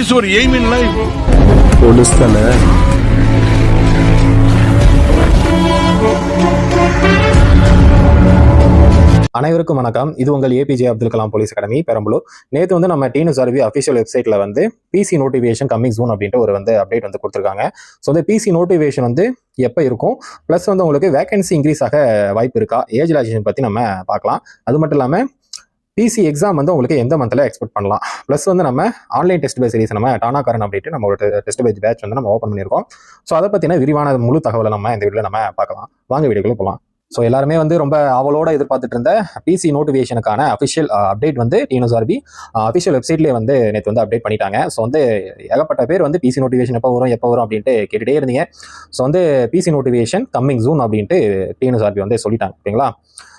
Is ஒரு aim in life police தானே? அனைவருக்கும் வணக்கம். இது உங்கள் APJ Abdul Kalam police academy Perambalur. நேற்று வந்து நம்ம டீனஸ் ஆர்வி அஃபிஷியல் வெப்சைட்டில் வந்து பிசி நோட்டிஃபிகேஷன் கம்மிங் ஜூன் அப்படின்ட்டு ஒரு வந்து அப்டேட் வந்து கொடுத்துருக்காங்க. ஸோ இந்த பிசி நோட்டிஃபிகேஷன் வந்து எப்போ இருக்கும்? ப்ளஸ் வந்து உங்களுக்கு வேகன்சி இன்க்ரீஸ் ஆக வாய்ப்பு இருக்கா? ஏஜ் ரிலாக்ஸேஷன் பற்றி நம்ம பார்க்கலாம். அது மட்டும் இல்லாமல் பிசி எக்ஸாம் வந்து உங்களுக்கு எந்த மந்தில் எக்ஸ்பெக்ட் பண்ணலாம்? ப்ளஸ் வந்து நம்ம ஆன்லைன் டெஸ்ட் பேஸ் சீரிஸ் நம்ம டானாக்காரன் அப்படின்ட்டு நம்ம ஒரு டெஸ்ட் பேஜ் பேட்ச் வந்து நம்ம ஓப்பன் பண்ணியிருக்கோம். ஸோ அதை பற்றின விரிவான முழு தகவலை நம்ம இந்த வீடியோவில் நம்ம பார்க்கலாம். வாங்க வீடியோக்குள்ளே போகலாம் ஸோ எல்லாருமே வந்து ரொம்ப அவளோட எதிர்பார்த்துட்டு இருந்த பிசி நோட்டிஃபிகேஷனுக்கான அஃபிஷியல் அப்டேட் வந்து டிஎன்எஸ்ஆர்பி அஃபிஷியல் வெப்சைட்லேயே வந்து நேற்று வந்து அப்டேட் பண்ணிட்டாங்க. ஸோ வந்து ஏகப்பட்ட பேர் வந்து பிசி நோட்டிஃபிகேஷன் எப்போ வரும் எப்போ வரும் அப்படின்ட்டு கேட்டுகிட்டே இருந்தீங்க. ஸோ வந்து பிசி நோட்டிஃபிகேஷன் கம்மிங் ஜூன் அப்படின்ட்டு டிஎன்எஸ்ஆர்பி வந்து சொல்லிட்டாங்க. ஓகேங்களா?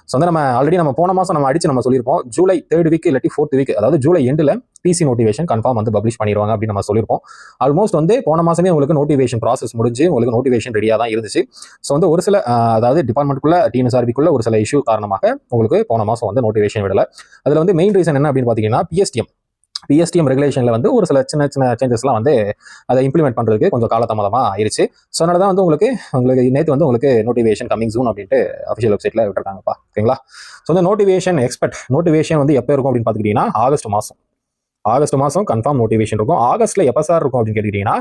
ஸோ வந்து நம்ம ஆல்ரெடி நம்ம போன மாதம் நம்ம அடிச்சு நம்ம சொல்லியிருப்போம். ஜூலை தேர்ட் வீக் இல்லாட்டி ஃபோர்த் வீக் அதாவது ஜூலை எண்டில் பிசி நோட்டிஃபிகேஷன் கன்ஃபார்ம் வந்து பப்ளிஷ் பண்ணிடுவாங்க அப்படின்னு நம்ம சொல்லியிருப்போம். ஆல்மோஸ்ட் வந்து போன மாதமே உங்களுக்கு நோட்டிஃபிகேஷன் ப்ராசஸ் முடிஞ்சு உங்களுக்கு நோட்டிஃபிகேஷன் ரெடியாக தான் இருந்துச்சு. ஸோ வந்து ஒரு சில அதாவது டிபார்ட்மெண்ட்டுக்குள்ள டிஎன்எஸ்ஆர்பிக்குள்ள ஒரு சில இஷ்யூ காரணமாக உங்களுக்கு போன மாதம் வந்து நோட்டிஃபிகேஷன் விடலை. அதில் வந்து மெயின் ரீசன் என்ன அப்படின்னு பார்த்தீங்கன்னா பிஎஸ்டிஎம் பிஎஸ்டிஎம் ரெகுலேஷனில் வந்து ஒரு சில சின்ன சின்ன சேஞ்சஸ்லாம் வந்து அதை இம்ப்ளிமெண்ட் பண்ணுறதுக்கு கொஞ்சம் காலதாமதமாக ஆயிடுச்சு ஸோ அதனால தான் வந்து உங்களுக்கு உங்களுக்கு நேற்று வந்து உங்களுக்கு நோட்டிஃபிகேஷன் கமிங் ஜூன் அப்படின்ட்டு அஃபிஷியல் வெப்சைட்டில் விட்டுருக்காங்கப்பா. ஓகேங்களா ஸோ இந்த நோட்டிஃபிகேஷன் எக்ஸ்பெக்ட் நோட்டிஃபிகேஷன் வந்து எப்போ இருக்கும் அப்படின்னு பார்த்துக்கிட்டிங்கன்னா ஆகஸ்ட் மாதம் ஆகஸ்ட் மாதம் கன்ஃபார்ம் நோட்டிஃபிகேஷன் இருக்கும். ஆகஸ்ட்டில் எப்போ சார் இருக்கும் அப்படின்னு கேட்டுக்கிட்டீங்கன்னா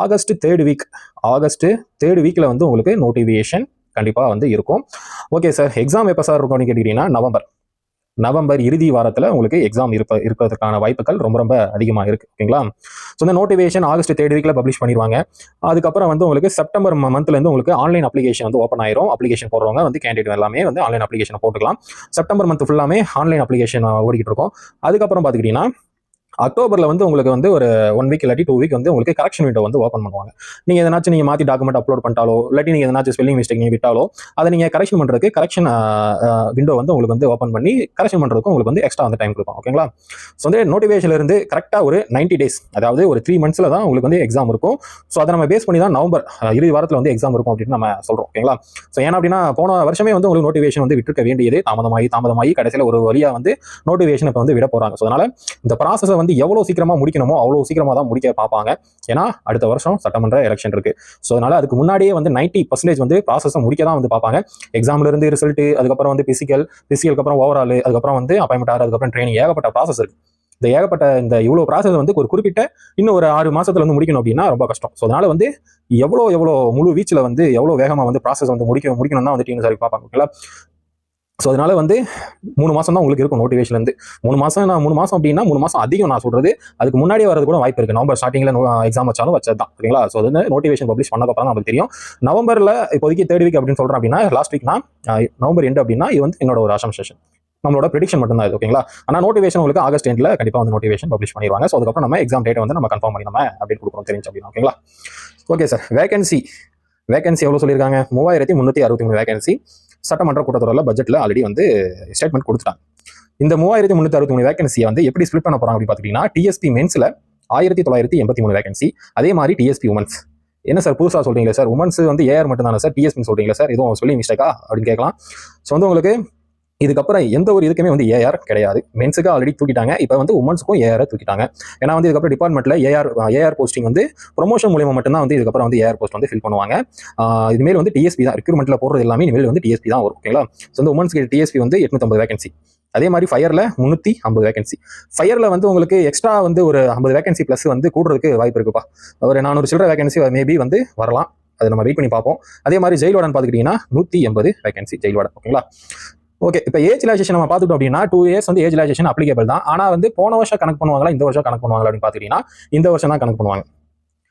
August third week August third வீக்கில் வந்து உங்களுக்கு நோட்டிஃபிகேஷன் கண்டிப்பாக வந்து இருக்கும். ஓகே சார் எக்ஸாம் எப்போ சார் இருக்கும் அப்படின்னு கேட்டிங்கன்னா நவம்பர். நவம்பர் இறுதி வாரத்தில் உங்களுக்கு எக்ஸாம் இருப்ப இருப்பதற்கான வாய்ப்புகள் ரொம்ப ரொம்ப அதிகமாக இருக்குது ஓகேங்களா? ஸோ இந்த நோட்டிஃபிகேஷன் ஆகஸ்ட் தேர்ட் வீக்கில் பப்ளிஷ் பண்ணிடுவாங்க அதுக்கப்புறம் வந்து உங்களுக்கு செப்டம்பர் மந்த்லேருந்து உங்களுக்கு ஆன்லைன் அப்ளிகேஷன் வந்து ஓப்பன் ஆயிரும். அப்ளிகேஷன் போடுறவங்க வந்து கேண்டிடேட் எல்லாமே வந்து ஆன்லைன் அப்ளிகேஷன் போட்டுக்கலாம். செப்டம்பர் மந்த் ஃபுல்லாமே ஆன்லைன் அப்ளிகேஷன் ஓடிக்கிட்டு இருக்கும். அதுக்கப்புறம் பார்த்துக்கிட்டிங்கன்னா அக்டோபரில் வந்து உங்களுக்கு வந்து ஒரு ஒன் வீக் இல்லாட்டி டூ வீக் வந்து உங்களுக்கு கரெக்ஷன் விண்டோ வந்து ஓப்பன் பண்ணுவாங்க. நீங்கள் எதனாச்சும் நீங்கள் மாற்றி டாக்குமெண்ட் அப்லோட் பண்ணிட்டாலோ இல்லாட்டி நீங்கள் எதனாச்சும் ஸ்பெல்லிங் மிஸ்டேக் நீங்கள் விட்டாலோ அதை நீங்கள் கரெக்ஷன் பண்ணுறதுக்கு கரெக்ஷன் விண்டோ வந்து உங்களுக்கு வந்து ஓப்பன் பண்ணி கரெக்ஷன் பண்ணுறதுக்கு உங்களுக்கு வந்து எக்ஸ்ட்ரா வந்து டைம் கொடுப்பாங்க. ஓகேங்களா ஸோ வந்து நோட்டிஃபிகேஷன்ல இருந்து கரெக்டாக ஒரு 90 டேஸ் அதாவது ஒரு த்ரீ மந்த்ஸில் தான் உங்களுக்கு வந்து எக்ஸாம் இருக்கும். ஸோ அதை நம்ம பேஸ் பண்ணி தான் நவம்பர் இறுதி வாரத்தில் வந்து எக்ஸாம் இருக்கும் அப்படின்னு நம்ம சொல்கிறோம் ஓகேங்களா ஸோ ஏன்னா அப்படின்னா போன வருஷமே வந்து உங்களுக்கு நோட்டிஃபிகேஷன் வந்து விட்டுருக்க வேண்டியது தாமதமாகி தாமதமாகி கடைசியில் ஒரு வழியாக வந்து நோட்டிஃபிகேஷன் இப்போ வந்து விட போகிறாங்க ஸோ அதனால இந்த ப்ராசஸை வந்து எவ்வளோ சீக்கிரமாக முடிக்கணுமோ அவ்வளோ சீக்கிரமாக தான் முடிக்க பார்ப்பாங்க. ஏன்னா அடுத்த வருஷம் சட்டமன்ற எலெக்ஷன் இருக்கு. ஸோ அதனால அதுக்கு முன்னாடியே வந்து 90% பர்சன்டேஜ் வந்து ப்ராசஸை முடிக்க தான் வந்து பார்ப்பாங்க. எக்ஸாம்ல இருந்து ரிசல்ட் அதுக்கப்புறம் வந்து பிசிக்கல் பிசிக்கலுக்கு அப்புறம் ஓவரால் அதுக்கப்புறம் வந்து அப்பாயின்மெண்ட் ஆறு அதுக்கப்புறம் ட்ரைனிங் ஏகப்பட்ட ப்ராசஸ் இருக்கு. இந்த ஏகப்பட்ட இந்த இவ்வளோ ப்ராசஸ் வந்து ஒரு குறிப்பிட்ட இன்னும் ஒரு ஆறு மாசத்துல வந்து முடிக்கணும் அப்படின்னா ரொம்ப கஷ்டம். ஸோ அதனால வந்து எவ்வளோ எவ்வளோ முழு வீச்சில் வந்து எவ்வளோ வேகமாக வந்து ப்ராசஸ் வந்து முடிக்க முடிக்கணும் தான் வந்து டீம் பார்ப்பாங்க. ஓகேங்களா? ஸோ அதனால வந்து மூணு மாதம் தான் உங்களுக்கு இருக்கும் நோட்டிஃபிகேஷன்லேருந்து மூணு மாதம் நான் மூணு மாதம் அப்படின்னா மூணு மாதம் அதிகம் நான் சொல்றது அதுக்கு முன்னாடியே வரது கூட வாய்ப்பு இருக்கு. நவம்பர் ஸ்டார்டிங்கில் எக்ஸாம் வச்சாலும் வச்சது தான் ஓகேங்களா ஸோ அது நோட்டிஃபிகேஷன் பப்ளிஷ் பண்ணக்கப்புறம் நமக்கு தெரியும். நவம்பர்ல இப்போதைக்கு தேர்ட் வீக் அப்படின்னு சொல்கிறேன் அப்படின்னா லாஸ்ட் வீக் நான் நவம்பர் எண்டு அப்படின்னா இது வந்து என்னோட ஒரு அசம்சேஷன் நம்மளோட ப்ரெடிக்ஷன் மட்டும் தான் இது ஓகேங்களா ஆனால் நோட்டிஃபிகேஷன் உங்களுக்கு ஆகஸ்ட் எண்டில் கண்டிப்பாக வந்து நோட்டிஃபிகேஷன் பப்ளிஷ் பண்ணிடுவாங்க. ஸோ அதுக்கப்புறம் நம்ம எக்ஸாம் டேட்டை வந்து நம்ம கன்ஃபார்ம் பண்ணி நம்ம அப்படின்னு கொடுக்குறோம் தெரிஞ்சு அப்படின்னா ஓகேங்களா ஓகே சார் வேகன்சி வேகன்சி எவ்வளோ சொல்லியிருக்காங்க? மூவாயிரத்தி முந்நூற்றி அறுபத்தி மூணு வேகன்சி சட்டமன்ற கூட்டத்தொடரில் பட்ஜெட்டில் ஆல்ரெடி வந்து ஸ்டேட்மெண்ட் கொடுத்துட்டாங்க. இந்த மூவாயிரத்தி முந்நூற்றி அறுபத்தி மூணு வேகன்சியை வந்து எப்படி ஸ்பிளிட் பண்ண போகிறாங்க அப்படின்னு பார்த்தீங்கன்னா டிஎஸ்பி மென்ஸில் ஆயிரத்தி தொள்ளாயிரத்தி எண்பத்தி மூணு வேகன்சி அதே மாதிரி டிஎஸ்பி உமன்ஸ் என்ன சார் புதுசாக சொல்றீங்களா சார் உமன்ஸ் வந்து ஏஆர் மட்டும் தானே சார் டிஎஸ்பின்னு சொல்றீங்களா சார் எதுவும் சொல்லி மிஸ்டேக்கா அப்படின்னு கேட்கலாம். ஸோ வந்து உங்களுக்கு இதுக்கப்புறம் எந்த ஒரு இதுக்குமே வந்து ஏஆர் கிடையாது. மென்ஸுக்கு ஆல்ரெடி தூக்கிட்டாங்க. இப்போ வந்து உமன்ஸுக்கும் ஏஆர் தூக்கிட்டாங்க. ஏன்னா வந்து இதுக்கப்புறம் டிபார்ட்மெண்ட்டில் ஏஆர் ஏஆர் போஸ்டிங் வந்து ப்ரொமோஷன் மூலியமாக மட்டும்தான் வந்து இதுக்கப்புறம் வந்து ஏஆர் போஸ்ட் வந்து ஃபில் பண்ணுவாங்க. இதுமாரி வந்து டிஎஸ்பி தான் ரெக்ரூட்மெண்ட்ல போடுறது எல்லாமே இனிமேல் வந்து டிஎஸ்பி தான் வரும் ஓகேங்களா ஸோ வந்து உமன்ஸ்க்கு டிஎஸ்பி வந்து எட்நூத்தம்பது வேகன்சி அதே மாதிரி ஃபயர்ல முந்நூற்றி ஐம்பது வேகன்சி ஃபயர்ல வந்து உங்களுக்கு எக்ஸ்ட்ரா வந்து ஒரு ஐம்பது வேகன்சி ப்ளஸ் வந்து கூடுறதுக்கு வாய்ப்பு இருக்குப்பா. ஒரு நானூறு சில்லற வேகன்சி மேபி வந்து வரலாம். அதை நம்ம வெயிட் பண்ணி பார்ப்போம். அதே மாதிரி ஜெயில்வாடன் பார்த்துக்கிட்டிங்கன்னா நூற்றி எண்பது வேகன்சி ஜெயில்வாடன் ஓகேங்களா ஓகே இப்போ ஏஜ் ரிலாக்ஸேஷன் நம்ம பார்த்துட்டோம் அப்படின்னா டூ இயர்ஸ் வந்து ஏஜ் ரிலாக்ஸேஷன் அப்ளிகபிள் தான். ஆனால் வந்து போன வருஷம் கணக்கு பண்ணுவாங்களா இந்த வருஷம் கணக்கு பண்ணுவாங்களா அப்படின்னு இந்த வருஷம் தான் கணக்கு பண்ணுவாங்க.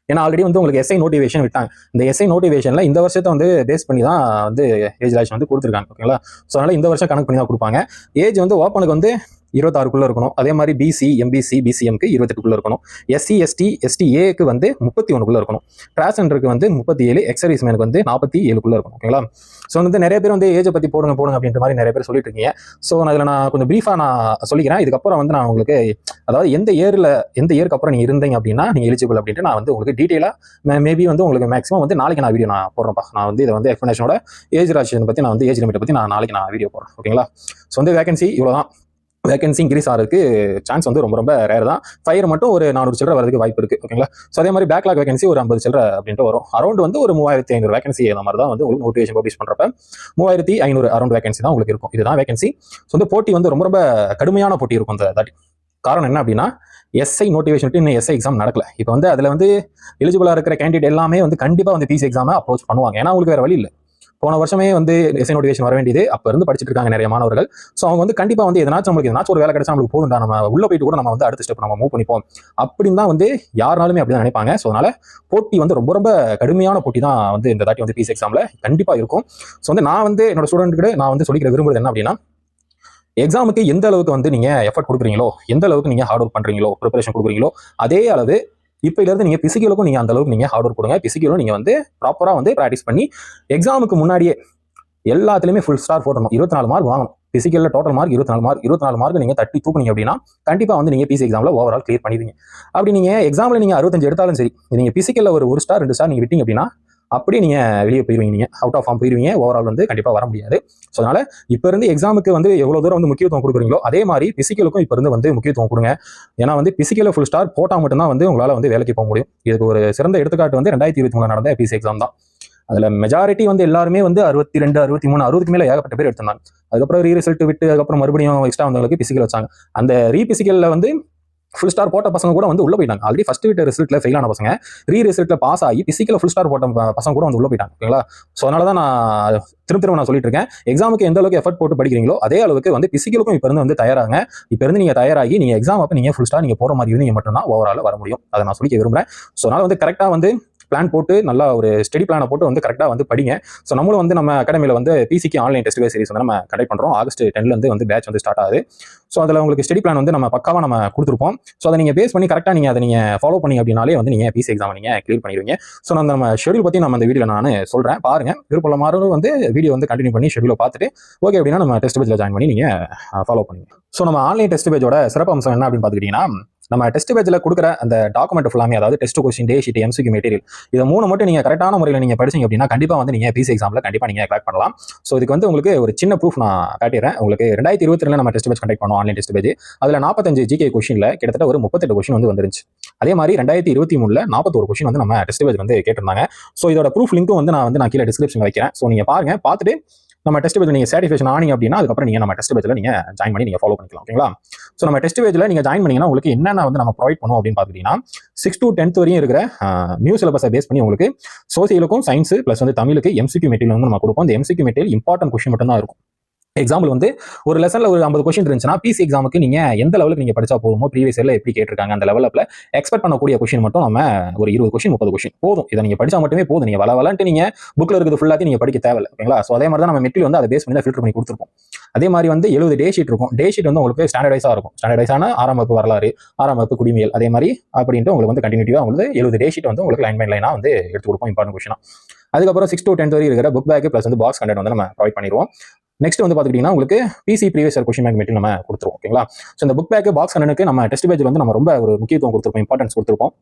ஏன்னா ஆல்ரெடி வந்து உங்களுக்கு எஸ்ஐ நோட்டிஃபிகேஷன் விட்டாங்க. இந்த எஸ்ஐ நோட்டிவேஷனில் இந்த வருஷத்தை வந்து பேஸ் பண்ணி தான் வந்து ஏஜ் ரிலாக்ஸேஷன் வந்து கொடுத்துருக்காங்க ஓகேங்களா ஸோ அதனால் இந்த வருஷம் கணக்கு பண்ணி தான் கொடுப்பாங்க. ஏஜ் வந்து ஓப்பனுக்கு வந்து இருபத்தாறுக்குள்ள இருக்கணும். அதே மாதிரி பிசி எம்பிசி பிசிஎம்க்கு இருபத்தெட்டுக்குள்ள இருக்கணும். எஸ்சி எஸ்டி எஸ்டிஏக்கு வந்து முப்பத்தி ஒன்றுக்குள்ள இருக்கணும். டிரான்ஸ்ஜெண்டருக்கு வந்து முப்பத்தி ஏழு எக்ஸர்வீஸ் மேனுக்கு வந்து நாற்பத்தி ஏழுக்குள்ள இருக்கணும். ஓகேங்களா ஸோ வந்து நிறைய பேர் வந்து ஏஜை பத்தி போடுங்க போடுங்க அப்படின்ற மாதிரி நிறைய பேர் சொல்லிட்டு இருக்கீங்க. ஸோ நான் இதில் நான் கொஞ்சம் ப்ரீஃபாக நான் சொல்லிக்கிறேன். இதுக்கப்புறம் வந்து நான் உங்களுக்கு அதாவது எந்த இயரில் எந்த இயருக்கு அப்புறம் நீங்கள் இருந்தீங்க அப்படின்னா நீங்கள் எலிஜிபிள் அப்படின்ட்டு நான் வந்து உங்களுக்கு டீட்டெயிலாக மேபி வந்து உங்களுக்கு மேக்ஸிமம் வந்து நாளைக்கு நான் வீடியோ நான் போடுறேன்ப்பா. நான் வந்து இதை வந்து எக்ஸ்பிளேஷனோட ஏஜ் ராஜன் பற்றி நான் வந்து ஏஜ் லிமிட்டை பற்றி நான் நாளைக்கு நான் வீடியோ போடுறேன். ஓகேங்களா ஸோ வந்து வேகன்சி இவ்வளோ தான் வேகன்சி இன்க்ரீஸ் ஆகிறதுக்கு சான்ஸ் வந்து ரொம்ப ரொம்ப ரேர் தான். ஃபயர் மட்டும் ஒரு நானூறு சில்லற வரதுக்கு வாய்ப்பு இருக்குது ஓகேங்களா ஸோ அதே மாதிரி பேக்லாக் வேகன்சி ஒரு ஐம்பது சில்லற அப்படின்ட்டு வரும். அரௌண்ட் வந்து ஒரு மூவாயிரத்தி ஐநூறு வேகன்சி அந்த மாதிரி தான் வந்து உங்களுக்கு நோட்டிஃபிகேஷன் பப்ளிஷ் பண்ணுறப்ப மூவாயிரத்தி ஐநூறு அரௌண்ட் வேகன்சி தான் உங்களுக்கு இருக்கும். இதுதான் வேகன்சி ஸோ வந்து போட்டி வந்து ரொம்ப ரொம்ப கடுமையான போட்டி இருக்கும் அந்த தாட்டி. காரணம் என்ன அப்படின்னா எஸ்ஐ நோட்டிஃபிகேஷன் இன்னும் எஸ்ஐ எக்ஸாம் நடக்கல. இப்போ வந்து அதில் வந்து எலிஜிபிளாக இருக்கிற கேண்டிடேட் எல்லாமே வந்து கண்டிப்பாக வந்து பிசி எக்ஸாமை அப்ரோச் பண்ணுவாங்க. ஏன்னா உங்களுக்கு வேறு வழி இல்லை. போன வருஷமே வந்து எஸ்ஐ நோட்டிஃபிகேஷன் வர வேண்டியது. அப்போ இருந்து படிச்சுட்டு இருக்காங்க நிறைய மாணவர்கள். ஸோ அவங்க வந்து கண்டிப்பாக வந்து எதனாச்சும் நம்மளுக்கு எதனாச்சும் ஒரு வேலை கிடைச்சா நம்மளுக்கு போதும்டா. நம்ம உள்ள போயிட்டு கூட நம்ம வந்து அடுத்த ஸ்டெப் நம்ம மூவ் பண்ணிப்போம். அப்படின்னு தான் வந்து யாருனாலுமே அப்படி தான் நினைப்பாங்க. ஸோ அதனால போட்டி வந்து ரொம்ப ரொம்ப கடுமையான போட்டி தான் வந்து இந்த தாட்டி வந்து பிசி எக்ஸாமில் கண்டிப்பாக இருக்கும். ஸோ வந்து நான் வந்து என்னோட ஸ்டூடெண்ட்டுக்கு நான் வந்து சொல்லிக்கிற விரும்புறது என்ன அப்படின்னா எக்ஸாமுக்கு எந்த அளவுக்கு வந்து நீங்கள் எஃபர்ட் கொடுக்குறீங்களோ எந்த அளவுக்கு நீங்கள் ஹார்ட் ஒர்க் பண்ணுறீங்களோ ப்ரிப்பரேஷன் கொடுக்குறீங்களோ அதே அளவு இப்போ இருந்து நீங்க பிசிக்கலுக்கும் நீங்கள் அந்தளவுக்கு நீங்கள் ஹார்ட் ஒர்க் கொடுங்க பிசிக்கலும் நீங்கள் வந்து ப்ராப்பராக வந்து ப்ராக்டிஸ் பண்ணி எக்ஸாமுக்கு முன்னாடியே எல்லாத்துலேயுமே ஃபுல் ஸ்டார் போடணும். இருபத்தி நாலு மார்க் வாங்கணும். பிசிக்கலில் டோட்டல் மார்க் இருபத்தி நாலு மார்க் இருபத்தி நாலு மார்க் நீங்கள் தட்டி தூக்குனீங்க அப்படின்னா கண்டிப்பாக வந்து நீங்கள் பிசி எக்ஸாம்ல ஓவரால் கிளியர் பண்ணிடுவீங்க. அப்படி நீங்க எக்ஸாம்ல நீங்க அறுபத்தஞ்சு எடுத்தாலும் சரி நீங்கள் பிசிக்கல்ல ஒரு ஒரு ஸ்டார் ரெண்டு ஸ்டார் நீங்கள் விட்டீங்க அப்படின்னா அப்படியே நீங்க வெளியே போயிருவீங்க. நீங்க அவுட் ஆஃப் ஃபார்ம் போயிருவீங்க. ஓவரால் வந்து கண்டிப்பா வர முடியாது. ஸோ அதனால இப்போ இருந்து எக்ஸாமுக்கு வந்து எவ்வளவு தூரம் வந்து முக்கியத்துவம் கொடுக்குறீங்களோ அதே மாதிரி பிசிக்கலுக்கும் இப்போ இருந்து வந்து முக்கியத்துவம் கொடுங்க. ஏன்னா வந்து பிசிக்கல ஃபுல் ஸ்டார் போட்டால் மட்டும்தான் வந்து உங்களால வந்து வேலைக்கு போக முடியும். இதுக்கு ஒரு சிறந்த எடுத்துக்காட்டு வந்து ரெண்டாயிரத்தி இருபத்தி மூணு நடந்த பிசி எக்ஸாம் தான். அதுல மெஜாரிட்டி வந்து எல்லாருமே வந்து அறுபத்தி ரெண்டு அறுபத்தி மூணு அறுபதுக்கு மேல ஏகப்பட்ட பேர் எடுத்திருந்தாங்க. அதுக்கப்புறம் ரீ ரிசல்ட் விட்டு அதுக்கப்புறம் மறுபடியும் எக்ஸ்ட்ரா வந்தவங்களுக்கு பிசிக்கல் வச்சாங்க. அந்த ரீ பிசிக்கல்ல வந்து ஃபுல் ஸ்டார் போட்ட பசங்க கூட வந்து உள்ள போயிட்டாங்க. ஆல்ரெடி ஃபர்ஸ்ட் வீட்டு ரிசல்ட்ல ஃபெயில் ஆன பசங்க. ரீ ரிசல்ட்ல பாஸ் ஆகி பிசிக்கல ஃபுல் ஸ்டார் போட்ட பசங்க கூட வந்து உள்ள போயிட்டாங்க. ஓகேங்களா? ஸோ அதனால தான் நான் திரும்ப திரும்ப நான் சொல்லிட்டு இருக்கேன். எக்ஸாமுக்கு எந்த அளவுக்கு எஃபர்ட் போட்டு படிக்கிறீங்களோ அதே அளவுக்கு வந்து பிசிக்கலுக்கும் இப்போ இருந்து வந்து தயாராங்க இப்போ இருந்து நீங்க தயாராகி நீங்க எக்ஸாம் அப்போ நீங்க ஃபுல் ஸ்டார் நீங்க போற மாதிரி இருந்தீங்க மட்டும்தான் ஓவரால் வர முடியும். அதை நான் சொல்லிக்க விரும்புறேன். ஸோ அதனால வந்து கரெக்டாக வந்து பிளான் போட்டு நல்லா ஒரு ஸ்டடி பிளானை போட்டு வந்து கரெக்டாக வந்து படிங்க. ஸோ நம்மளும் வந்து நம்ம அகாடமியில் வந்து பிசிக்கு ஆன்லைன் டெஸ்ட் சீரிஸ் வந்து நம்ம கண்டக்ட் பண்ணுறோம் ஆகஸ்ட் டென்லேருந்து வந்து பேட்ச் வந்து ஸ்டார்ட் ஆகுது. ஸோ அதில் உங்களுக்கு ஸ்டடி பிளான் வந்து நம்ம பக்காவாக நம்ம கொடுத்துருப்போம். ஸோ அதை நீங்கள் பேஸ் பண்ணி கரெக்டாக நீங்கள் அதை நீங்கள் ஃபாலோ பண்ணி அப்படின்னாலே வந்து நீங்கள் பிசி எக்ஸாம் நீங்கள் கிளியர் பண்ணிடுவீங்க. ஸோ நான் நம்ம ஷெடியூல் பற்றி நம்ம இந்த வீடியோ நான் சொல்கிறேன் பாருங்கள் விருப்பம் மாதிரி வந்து வீடியோ வந்து கண்டினியூ பண்ணி ஷெடியூலை பார்த்துட்டு ஓகே அப்படின்னா நம்ம டெஸ்ட் பேஜில் ஜாயின் பண்ணி நீங்கள் ஃபாலோ பண்ணுங்க. ஸோ நம்ம ஆன்லைன் டெஸ்ட் பேஜோட சிறப்பு அம்சம் என்ன அப்படின்னு பார்த்துக்கிட்டிங்கன்னா நம்ம டெஸ்ட் பேஜில் கொடுக்குற அந்த டாக்குமெண்ட் ஃபுல்லாமே அதாவது டெஸ்ட் கொஸ்டின் டே ஷீட் எம்சிக்கு மெட்டீரியல் இதை மூணு மட்டும் நீங்கள் கரெக்டான முறையில் நீங்கள் படிச்சீங்க அப்படின்னா கண்டிப்பாக வந்து நீங்கள் பிசி எக்ஸாமில் கண்டிப்பாக நீங்கள் கிளாக் பண்ணலாம். ஸோ இதுக்கு வந்து உங்களுக்கு ஒரு சின்ன ப்ரூஃப் நான் காட்டிடுறேன். உங்களுக்கு ரெண்டாயிரத்தி இருபத்தி ரெண்டு நம்ம டெஸ்ட் பேஜ் கண்டக்ட் பண்ணோம் ஆன்லைன் டெஸ்ட் பேஜ் அதில் நாற்பத்தஞ்சு ஜிகே கொஷினில் கிட்டத்தட்ட ஒரு முப்பத்தெட்டு கொஷின் வந்து வந்துருச்சு அதே மாதிரி ரெண்டாயிரத்தி இருபத்தி மூணுல நாற்பத்தோரு கொஷின் வந்து நம்ம டெஸ்ட் பேஜ் வந்து கேட்டிருந்தாங்க. ஸோ இதோட ப்ரூஃப் லிங்க்கும் வந்து நான் வந்து நான் கீழே டிஸ்கிரிப்ஷன் வைக்கிறேன். ஸோ நீங்கள் பாருங்கள் பார்த்துட்டு நம்ம டெஸ்ட் பேஜ் நீங்கள் சாட்டிஃபிகேஷன் ஆனீங்க அப்படின்னா அதுக்கப்புறம் நீங்கள் நம்ம டெஸ்ட் பேஜில் நீங்கள் ஜாயின் பண்ணி நீங்கள் ஃபாலோ பண்ணிக்கலாம் ஓகேங்களா ஸோ நம்ம டெஸ்ட் பேஜில் நீங்கள் ஜாயின் பண்ணிங்கன்னா உங்களுக்கு என்னென்ன வந்து நம்ம ப்ரொவைட் பண்ணுவோம் அப்படின்னு பார்த்துக்கிட்டிங்கன்னா சிக்ஸ் டு டென்த் வரையும் இருக்கிற நியூ சிலபஸை பேஸ் பண்ணி உங்களுக்கு சோசியலுக்கும் சயின்ஸ் ப்ளஸ் வந்து தமிழுக்கு எம்சிக்யூ மெட்டீரியல் வந்து நம்ம கொடுப்போம். அந்த எம்சிக்யூ மெட்டீரியல் இம்பார்ட்டன்ட் கொஸ்டின் மட்டும் தான் இருக்கும். எக்ஸாம்பிள் வந்து ஒரு லெசனில் ஒரு ஐம்பது கொஸ்டின் இருந்துச்சுன்னா பிசி எக்ஸாமுக்கு நீங்க எந்த லெவலுக்கு நீங்கள் படிச்சா போதுமோ ப்ரீவியஸ் இயரில் எப்படி கேட்டிருக்காங்க அந்த லெவலில் எக்ஸ்பெக்ட் பண்ணக்கூடிய கொஸ்டின் மட்டும் நம்ம ஒரு இருபது கொஸ்டின் முப்பது கொஸ்டின் போதும். இதை நீங்கள் படிச்சா மட்டுமே போதும். நீங்க வள வளன்ட்டு நீங்க புக்ல இருக்கிறது ஃபுல்லாத்தையும் நீங்க படிக்க தேவையில்ல ஓகேங்களா ஸோ அதே மாதிரி தான் நம்ம மெட்டீரியல் வந்து அதை பேஸ் பண்ணி தான் ஃபில்டர் பண்ணி கொடுத்துருப்போம். அதே மாதிரி வந்து எழுபது டே ஷீட் இருக்கும். டே ஷீட் வந்து உங்களுக்கு ஸ்டாண்டர்டைஸாக இருக்கும். ஸ்டாண்டர்டைஸான ஆறாம் வகுப்பு வரலாறு ஆறாம் வகுப்பு குடிமையல் அதே மாதிரி அப்படின்ட்டு உங்களுக்கு வந்து கண்டினியூட்டிவாக உங்களுக்கு எழுபது டே ஷீட் வந்து உங்களுக்கு லைன் பை லைனாக வந்து எடுத்து கொடுப்போம். இம்பார்ட்டன் கொஸ்டினா அதுக்கப்புறம் சிக்ஸ் டு டென்த் வரை இருக்கிற புக் பேக் ப்ளஸ் வந்து பாக்ஸ் கண்டென்ட் வந்து நம்ம ப்ரொவைட் பண்ணிடுவோம். நெக்ஸ்ட் வந்து பார்த்துக்கிட்டிங்கன்னா உங்களுக்கு PC previous question bank material நம்ம கொடுத்துருவோம் ஓகேங்களா ஸோ இந்த புக் பேக் பாக்ஸ் கண்டனுக்கு நம்ம டெஸ்ட் பேஜில் வந்து நம்ம ரொம்ப ஒரு முக்கியத்துவம் கொடுத்துருப்போம் இம்பார்ட்டன்ஸ் கொடுத்துருப்போம்.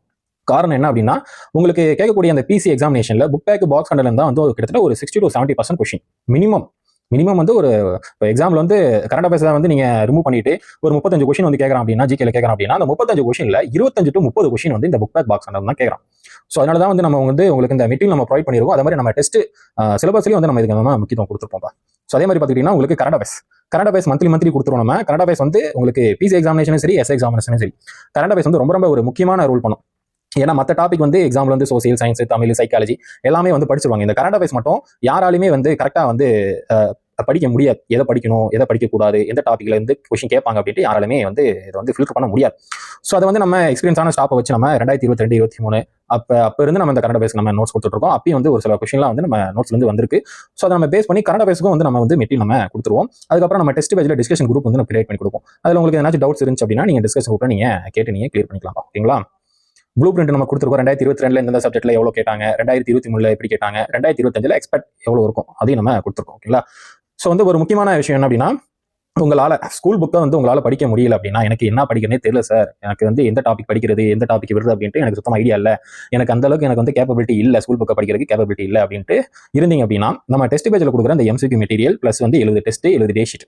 காரணம் என்ன அப்படின்னா உங்களுக்கு கேட்கக்கூடிய அந்த பிசி எக்ஸாமினேஷனில் புக் பேக் பாக்ஸ் கண்டென்ட் தான் வந்து ஒரு கிட்டத்தட்ட ஒரு sixty to seventy percent question minimum minimum வந்து ஒரு இப்போ வந்து கரண்ட் அஃபேர்ஸ் வந்து நீங்க ரிமூவ் பண்ணிட்டு ஒரு முப்பத்தஞ்சு கொஷின் வந்து கேட்கறான் அப்படின்னா ஜிகேல கேட்கறான் அப்படின்னா அந்த முப்பத்தஞ்சு கொஷின்ல இருபத்தஞ்சு டு முப்பது கொஷின் வந்து இந்த புக் பேக் பாக்ஸ் தான் கேட்கறான். ஸோ அதனால தான் வந்து நம்ம வந்து உங்களுக்கு இந்த மெட்டீரியல் நம்ம ப்ரொவைட் பண்ணிருக்கோம் அதே மாதிரி நம்ம டெஸ்ட் சிலபஸ்லயும் வந்து நம்ம இதுக்கு நம்ம முக்கியத்துவம் கொடுத்துருப்போம் ஸோ அதே மாதிரி பார்த்துக்கிட்டீங்கன்னா உங்களுக்கு current affairs current affairs monthly monthly கொடுத்துருவோம் நம்ம. கரண்ட் அஃபேர்ஸ் வந்து உங்களுக்கு பிசி எக்ஸாமினேஷனும் சரி எஸ் எக்ஸாமினேஷனும் சரி. கரண்ட் அஃபேர்ஸ் வந்து ரொம்ப ரொம்ப ஒரு முக்கியமான ரோல் பண்ணும். ஏன்னா மற்ற டாபிக் வந்து எக்ஸாம்பிள் வந்து சோசியல் சயின்ஸ் தமிழ் சைக்காலஜி எல்லாமே வந்து படிச்சிருவாங்க. இந்த கரண்ட் அஃபேர்ஸ் மட்டும் யாராலையுமே வந்து கரெக்டாக வந்து படிக்க முடியாது. எதை படிக்கணும் எதை படிக்கக்கூடாது எந்த டாப்பிக்ல இருந்து கொஷின் கேட்பாங்க அப்படின்ட்டு யாராலுமே வந்து இதை வந்து ஃபில்டர் பண்ண முடியாது. ஸோ அதை வந்து நம்ம எக்ஸ்பீரியன்ஸான ஸ்டாப்பை வச்சு நம்ம ரெண்டாயிரத்தி இருபத்தி ரெண்டு இருபத்தி மூணு அப்போ அப்போ இருந்து நம்ம இந்த கரண்ட் அஃபேர்ஸ் நம்ம நோட்ஸ் கொடுத்துருக்கோம் அப்பயும் வந்து ஒரு சில கொஷின்லாம் வந்து நம்ம நோட்ஸ்லேருந்து வந்திருக்கு. ஸோ அதை நம்ம பேஸ் பண்ணி கரண்ட் அஃபேர்ஸ்க்கும் வந்து நம்ம வந்து மெட்டீரியல் நம்ம கொடுத்துருவோம். அதுக்கப்புறம் நம்ம டெஸ்ட் பேஜில் டிஸ்கஷன் குரூப் வந்து நம்ம கிரியேட் பண்ணி கொடுப்போம். அதில் உங்களுக்கு ஏதாச்சும் டவுட்ஸ் இருந்துச்சு அப்படின்னா நீங்கள் டிஸ்கஷன் குரூப்பில் நீங்கள் கேட்டு நீங்கள் கிளியர் பண்ணிக்கலாம். ஓகேங்களா? ப்ளூ பிரிண்ட் நம்ம கொடுத்துருக்கோம். ரெண்டாயிரத்தி இருபத்தி ரெண்டுல இந்த சப்ஜெக்ட்ல எவ்வளோ கேட்டாங்க? ரெண்டாயிரத்தி இருபத்தி மூணுல எப்படி கேட்டாங்க? ரெண்டாயிரத்தி இருபத்தஞ்சில் எக்ஸ்பெக்ட் எவ்வளோ இருக்கும்? அதையும் நம்ம கொடுத்துருக்கோம். ஓகேங்களா? ஸோ வந்து ஒரு முக்கியமான விஷயம் என்ன அப்படின்னா உங்களால் ஸ்கூல் புக்கை வந்து உங்களால் படிக்க முடியல அப்படின்னா எனக்கு என்ன படிக்கிறனே தெரியல சார் எனக்கு வந்து எந்த டாபிக் படிக்கிறது எந்த டாபிக் வருது அப்படின்ட்டு எனக்கு சுத்தமாக ஐடியா இல்லை. எனக்கு அந்த அளவுக்கு எனக்கு வந்து கேப்பபிலிட்டி இல்லை ஸ்கூல் புக்கை படிக்கிறதுக்கு கேப்பபிலிட்டி இல்லை அப்படின்ட்டு இருந்தீங்க அப்படின்னா நம்ம டெஸ்ட் பேஜில் கொடுக்குற அந்த எம்சிக்யூ மெட்டீரியல் ப்ளஸ் வந்து எழுது டெஸ்ட் எழுது டேஷீட்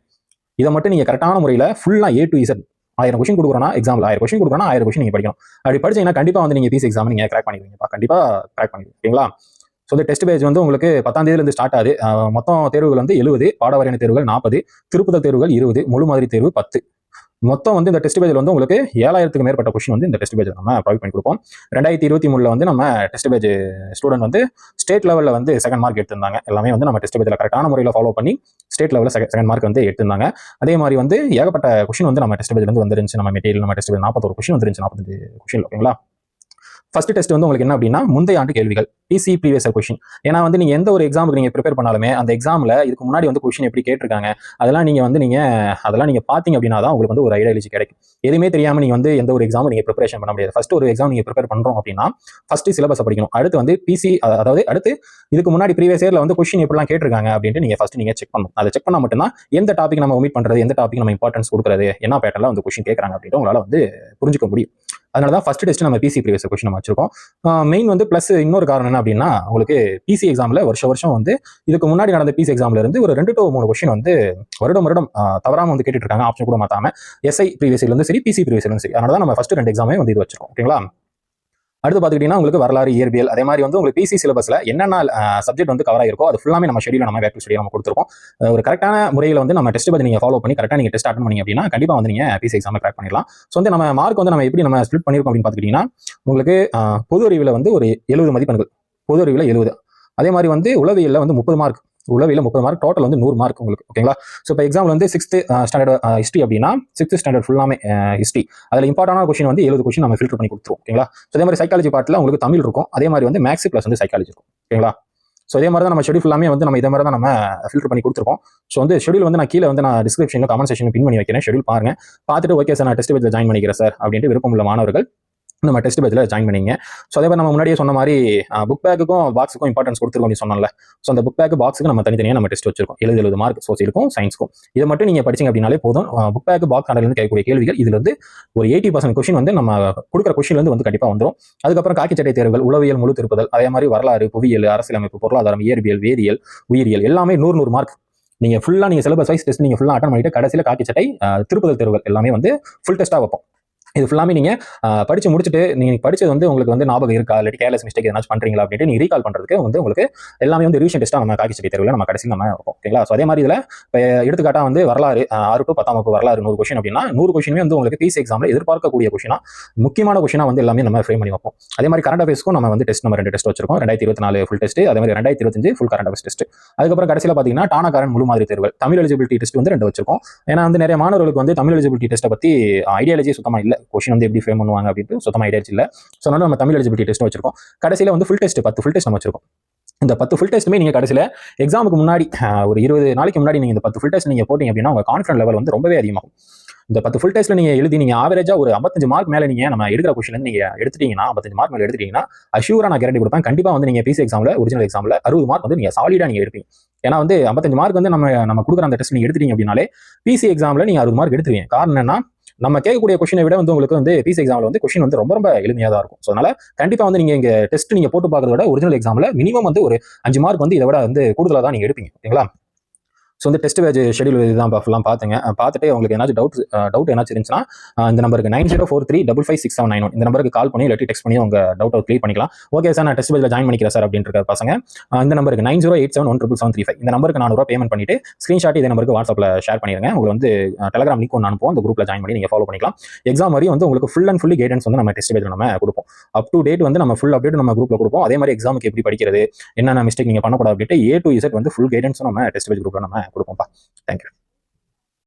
இதை மட்டும் நீங்கள் கரெக்டான முறையில் ஃபுல்லாக ஏ டு இசட் ஆயிரம் கொஷின் கொடுக்குறோம்னா எக்ஸாம்பிள் ஆயிரம் கொஷின் கொடுக்குறோம்னா ஆயிரம் கொஷின் நீங்கள் படிக்கணும். அப்படி படிச்சீங்கன்னா கண்டிப்பாக வந்து நீங்கள் பிசி எக்ஸாம் நீங்கள் கிராக் பண்ணிடுவீங்கப்பா. கண்டிப்பாக கிராக் பண்ணிடுவீங்க. ஓகேங்களா ஸோ இந்த டெஸ்ட் பேஜ் வந்து உங்களுக்கு பத்தாம் தேதியிலிருந்து ஸ்டார்ட் ஆகுது. மொத்தம் தேர்வுகள் வந்து எழுபது பாடவாரியான தேர்வுகள் நாற்பது திருப்புதல் தேர்வுகள் இருபது முழு மாதிரி தேர்வு பத்து. மொத்தம் வந்து இந்த டெஸ்ட் பேஜில் வந்து உங்களுக்கு ஏழாயிரத்துக்கு மேற்பட்ட கொஷின் வந்து இந்த டெஸ்ட் பேஜில் நம்ம ப்ரொவைட் பண்ணி கொடுப்போம். ரெண்டாயிரத்தி இருபத்தி மூணுல வந்து நம்ம டெஸ்ட் பேஜ் ஸ்டூடெண்ட் வந்து ஸ்டேட் லெவலில் வந்து செகண்ட் மார்க் எடுத்திருந்தாங்க. எல்லாமே வந்து நம்ம டெஸ்ட் பேஜில் கரெக்டான முறையில் ஃபாலோ பண்ணி ஸ்டேட் லெவலில் செகண்ட் மார்க் வந்து எடுத்திருந்தாங்க. அதே மாதிரி வந்து ஏகப்பட்ட கொஷின் வந்து நம்ம டெஸ்ட் பேஜில் வந்து வந்துருந்துச்சு. நம்ம மெட்டீரியல் நம்ம டெஸ்ட் பேஜ் நாற்பத்தொரு கொஷின் வந்துருந்துச்சு நாற்பத்தஞ்சு கொஷின் ஓகேங்களா ஃபர்ஸ்ட் டெஸ்ட் வந்து உங்களுக்கு என்ன அப்படின்னா முந்தைய ஆண்டு கேள்விகள் பிசி ப்ரீவியஸ் கொஷின் ஏன்னா வந்து நீங்க எந்த ஒரு எக்ஸாமுக்கு நீங்க ப்ரிப்பேர் பண்ணாலுமே அந்த எக்ஸாம்ல இதுக்கு முன்னாடி வந்து கொஷின் எப்படி கேட்டிருக்காங்க அதெல்லாம் நீங்க வந்து நீங்க அதெல்லாம் நீங்க பாத்தீங்க அப்படின்னா தான் உங்களுக்கு வந்து ஒரு ஐடியாலஜி கிடைக்கும். எதுவுமே தெரியாம நீங்க வந்து எந்த ஒரு எக்ஸாமும் நீங்க ப்ரிப்பரேஷன் பண்ண முடியாது. ஃபர்ஸ்ட் ஒரு எக்ஸாம் நீங்க ப்ரிப்பேர் பண்றோம் அப்படின்னா ஃபர்ஸ்ட் சிலபஸ் படிக்கணும். அடுத்து வந்து பிசி அதாவது அடுத்து இதுக்கு முன்னாடி ப்ரீவியஸ் இயர்ல வந்து கொஷின் எப்படிலாம் கேட்டிருக்காங்க அப்படின்ட்டு நீங்க ஃபர்ஸ்ட் நீங்க செக் பண்ணணும். அதை செக் பண்ணா மட்டும்தான் எந்த டாபிக் நம்ம ஒமிட் பண்றது எந்த டாபிக் நம்ம இம்பார்ட்டன்ஸ் கொடுக்குறது என்ன பேட்டர்ல வந்து கொஷின் கேட்கறாங்க அப்படின்ட்டு உங்களால வந்து புரிஞ்சுக்க முடியும். அதனால தான் ஃபர்ஸ்ட் டெஸ்ட் நம்ம பிசி ப்ரீவியஸ் கொஷின் நம்ம வச்சிருக்கோம். மெயின் வந்து ப்ளஸ் இன்னொரு காரணம் என்ன அப்படின்னா உங்களுக்கு பிசி எக்ஸாம்ல வருஷ வருஷம் வந்து இதுக்கு முன்னாடி நடந்த பிசி எக்ஸாம்ல இருந்து ஒரு ரெண்டு டு மூணு கொஷின் வந்து வருடம் வருடம் தவறாமல் தவறாம வந்து கேட்டுட்டு இருக்காங்க ஆப்ஷன் கூட மாத்தாம. எஸ்ஐ ப்ரீவியஸ்லேருந்து சரி பிசி ப்ரீவியஸ்லேருந்து சரி. அதனால தான் நம்ம ஃபர்ஸ்ட் ரெண்டு எக்ஸாமே வந்து இது வச்சிருக்கோம். ஓகேங்களா? அடுத்து பார்த்துக்கிட்டீங்கன்னா உங்களுக்கு வரலாறு இயற்பியல் அதே மாதிரி வந்து உங்களுக்கு பிசி சிலபஸ்ல என்னென்ன சப்ஜெக்ட் வந்து கவர் ஆயிருக்கோ அது ஃபுல்லாமே நம்ம ஷெடியூல் நம்ம வேக்டிவ் ஷெடியூல் நம்ம கொடுத்துருக்கோம். ஒரு கரெக்டான முறையில் வந்து நம்ம டெஸ்ட் பற்றி நீங்க ஃபாலோ பண்ணி கரெக்டாக நீங்க டெஸ்ட் அட்டன் பண்ணி அப்படின்னா கண்டிப்பா வந்து நீங்கள் பிசி எக்ஸாம் கிராக் பண்ணிடலாம். ஸோ வந்து நம்ம மார்க் வந்து நம்ம எப்படி நம்ம ஸ்பிளிட் பண்ணிருக்கோம் அப்படின்னு பார்த்துக்கிட்டீங்கன்னா உங்களுக்கு பொது அறிவில் வந்து ஒரு எழுபது மதிப்பெண்கள். பொது அறிவில் எழுபது அதே மாதிரி வந்து உளவியலில் வந்து முப்பது மார்க் உளவியில் முப்பது மார்க் டோட்டல் வந்து நூறு மார்க் உங்களுக்கு ஓகேங்களா ஸோ இப்போ எக்ஸாம்பிள் வந்து சிக்ஸ்த் ஸ்டாண்டர்ட் ஹிஸ்ட்ரி அப்படின்னா சிக்ஸ்த் ஸ்டாண்டர்ட் ஃபுல்லாமே ஹிஸ்ட்ரி அதில் இம்பார்ட்டான கொஷின் வந்து எழுபது கொஷின் நம்ம ஃபில்டர் பண்ணி கொடுத்துருவோம் ஓகேங்களா ஸோ அதே மாதிரி சைக்காலஜி பார்ட்டில் உங்களுக்கு தமிழ் இருக்கும். அதே மாதிரி வந்து மேக்ஸ் ப்ளஸ் வந்து சைக்காலஜி இருக்கும் ஓகேங்களா ஸோ இதே மாதிரி தான் நம்ம ஷெடியூல் ஃபுல்லாமே வந்து நம்ம இதே மாதிரி தான் நம்ம ஃபில்டர் பண்ணி கொடுத்துருக்கோம். ஸோ வந்து ஷெடியூல் வந்து நான் கீழே வந்து நான் டிஸ்கிரிப்ஷனில் கமெண்ட் செக்ஷன் பின் பண்ணி வைக்கிறேன். ஷெடியூல் பாருங்க. பார்த்துட்டு ஓகே சார் நான் டெஸ்ட் பேஜில் ஜாயின் பண்ணிக்கிறேன் சார் அப்படின்ட்டு விருப்பம் உள்ள மாணவர்கள் நம்ம டெஸ்ட் பேஜில் ஜாயின் பண்ணிங்க. ஸோ அதே மாதிரி நம்ம முன்னாடியே சொன்ன மாதிரி புக் பேக்குக்கும் பாக்ஸுக்கும் இம்பார்ட்டன்ஸ் கொடுத்துருக்கோம் நீ சொன்னல ஸோ அந்த புக் பேக்கு பாக்ஸுக்கு நம்ம தனித்தனியாக நம்ம டெஸ்ட் வச்சிருக்கோம். எழுது எழுது மார்க் சோசியலுக்கும் சயின்ஸ்க்கும் இதை மட்டும் நீங்கள் படிச்சீங்க அப்படின்னாலே போதும். புக் பேக்கு பாக்ஸ் இருந்து கேட்கக்கூடிய கேள்விகள் இதில் இருந்து ஒரு எயிட்டி பர்சன்ட் கொஷின் வந்து நம்ம கொடுக்குற கொஷின்லேருந்து வந்து கண்டிப்பாக வந்துடும் அதுக்கப்புறம் காக்கி சட்டை தேர்வுகள் உளவியல் முழு திருப்புதல் அதே மாதிரி வரலாறு புவியியல் அரசியலமைப்பு பொருளாதாரம் இயற்பியல் வேதியியல் உயிரியல் எல்லாமே நூறு நூறு மார்க் நீங்கள் ஃபுல்லா நீங்க சிலபஸ் வைஸ் டெஸ்ட் நீங்கள் ஃபுல்லாக அட்டன் பண்ணிட்டு கடைசியில் காக்கி சட்டை திருப்புதல் தேர்வுகள் எல்லாமே வந்து ஃபுல் டெஸ்ட்டாக வைப்போம். இது ஃபுல்லாமே நீங்க படிச்சு முடிச்சுட்டு நீங்க படிச்சது வந்து உங்களுக்கு வந்து ஞாபகம் இருக்கா? இல்லாட்டி கேர்லெஸ் மிஸ்டேக் எதனாச்சும் பண்றீங்களா அப்படின்ட்டு நீங்க ரீகால் பண்றதுக்கு வந்து உங்களுக்கு எல்லாமே வந்து ரிவிஷன் டெஸ்ட்டாக நம்ம காக்கி தெரியல நம்ம கடைசி நம்ம ஓகேங்களா? ஸோ அதே மாதிரி இதில் இப்போ எடுத்துக்காட்டா வந்து வரலாறு ஆறு டு பத்தாம் வகுப்பு வரலாறு நூறு கொஷின் அப்படின்னா நூறு கொஷினுமே வந்து உங்களுக்கு பிசி எக்ஸாம்ல எதிர்பார்க்கக்கூடிய கொஷினா முக்கியமான கொஷினா வந்து எல்லாமே நம்ம ஃப்ரேம் பண்ணி வைப்போம். அதே மாதிரி கரண்ட் அஃபேர்ஸ்க்கும் நம்ம வந்து டெஸ்ட் நம்ம ரெண்டு டெஸ்ட் வச்சிருக்கோம். ரெண்டாயிரத்தி இருபத்தி நாலு ஃபுல் டெஸ்ட் அதே மாதிரி ரெண்டாயிரத்தி இருபத்தஞ்சு ஃபுல் கரண்ட் அஃபேர்ஸ் டெஸ்ட் அதுக்கப்புறம் கடைசியில் பார்த்தீங்கன்னா டானாகாரன் முழு மாதிரி தேர்வுகள். தமிழ் எலிஜிபிலிட்டி டெஸ்ட் வந்து ரெண்டு வச்சிருக்கோம். ஏன்னா வந்து நிறைய மாணவர்களுக்கு வந்து தமிழ் எலிஜிபிலிட்டி டெஸ்ட்டை பற்றி ஐடியாலஜி சுத்தமாக இல்லை. கொஷின் வந்து எப்படி ஃப்ரேம் பண்ணுவாங்க அப்படின்ட்டு சுத்தமாக ஐடியாலஜி இல்லை. ஸோ அதனால நம்ம தமிழ் எலிஜிபிலிட்டி டெஸ்ட் வச்சிருக்கோம். கடைசியில் வந்து ஃபுல் டெஸ்ட் பத்து ஃபுல் டெஸ்ட் நம்ம வச்சிருக்கோம். இந்த பத்து ஃபுல் டெஸ்ட்டுமே நீங்கள் கடைசியில் எக்ஸாமுக்கு முன்னாடி ஒரு இருபது நாளைக்கு முன்னாடி நீங்கள் இந்த பத்து ஃபுல் டெஸ்ட் நீங்கள் போட்டீங்க அப்படின்னா உங்கள் கான்ஃபிடன்ட் லெவல் வந்து ரொம்பவே அதிகமாகும். இந்த பத்து ஃபுல் டெஸ்ட்ல நீங்க எழுதி நீங்க ஆவரேஜா ஒரு 55 மார்க் மேல நீங்க நம்ம எடுக்கிற கொஸ்டின் நீங்க எடுத்துட்டீங்கன்னா 55 மார்க் மேல எடுத்துட்டீங்கன்னா அஷ்யூரா நான் கேரண்டி கொடுப்பேன். கண்டிப்பா வந்து நீங்க பிசி எக்ஸாம்ல ஒரிஜினல் எக்ஸாம்ல அறுபது மார்க் வந்து நீங்க சாலிடா நீங்க எடுப்பீங்க. ஏன்னா வந்து 55 மார்க் வந்து நம்ம நம்ம கொடுக்குற அந்த டெஸ்ட் நீங்க எடுத்துட்டீங்க அப்படின்னாலே பிசி எக்ஸாம்ல நீங்க அறுபது மார்க் எடுத்துருவீங்க. காரணம் என்னன்னா நம்ம கேட்கக்கூடிய கொஷினை விட வந்து உங்களுக்கு வந்து பிசி எக்ஸாம்ல வந்து கொஷின் வந்து ரொம்ப ரொம்ப எளிமையாக தான் இருக்கும். ஸோ அதனால கண்டிப்பா வந்து நீங்க இங்க டெஸ்ட் நீங்க போட்டு பார்க்கறத விட ஒரிஜினல் எக்ஸாம்ல மினிமம் வந்து ஒரு அஞ்சு மார்க் வந்து இதை விட வந்து கூடுதலாக தான் நீங்க எடுப்பீங்க. ஓகேங்களா? ஸோ வந்து டெஸ்ட் பேஜ் ஷெடியூல் இதுதான் ஃபுல்லாக பார்த்துங்க பார்த்துட்டு உங்களுக்கு ஏதாச்சும் டவுட் டவுட் ஏதாச்சும் இருந்துச்சுன்னா இந்த நம்பருக்கு nine zero four three double five six seven nine one இந்த நம்பருக்கு கால் பண்ணி இல்லாட்டி டெக்ஸ்ட் பண்ணி உங்க டவுட் கிளியர் பண்ணிக்கலாம். ஓகே சார் நான் டெஸ்ட் பேஜில் ஜாயின் பண்ணிக்கிறேன் சார் அப்படின்ற பசங்க. இந்த நம்பருக்கு nine zero eight seven one triple seven three five இந்த நம்பருக்கு நானூறு பேமெண்ட் பண்ணிட்டு ஸ்க்ரீன்ஷாட் இதே நம்பருக்கு வாட்ஸ்அப்பில் ஷேர் பண்ணிடுங்க உங்களுக்கு வந்து டெலகிராம் லிங்க் ஒன்று அனுப்புவோம். அந்த குரூப்பில் ஜாயின் பண்ணி நீங்கள் ஃபாலோ பண்ணிக்கலாம். எக்ஸாம் வரையும் வந்து உங்களுக்கு ஃபுல் அண்ட் ஃபுல்லி கைடன்ஸ் வந்து நம்ம டெஸ்ட் பேஜில் நம்ம கொடுப்போம். அப் டு டேட் வந்து நம்ம ஃபுல் அப்டேட் நம்ம குரூப்பில் கொடுப்போம். அதே மாதிரி எக்ஸாமுக்கு எப்படி படிக்கிறது என்னென்ன மிஸ்டேக் நீங்கள் பண்ணக்கூடாது அப்படின்ட்டு ஏ டு இசட் வந்து ஃபுல் கைடன்ஸும் நம்ம டெஸ்ட் பேஜ் குரூப்பில் நம்ம Né, por compa. Thank you.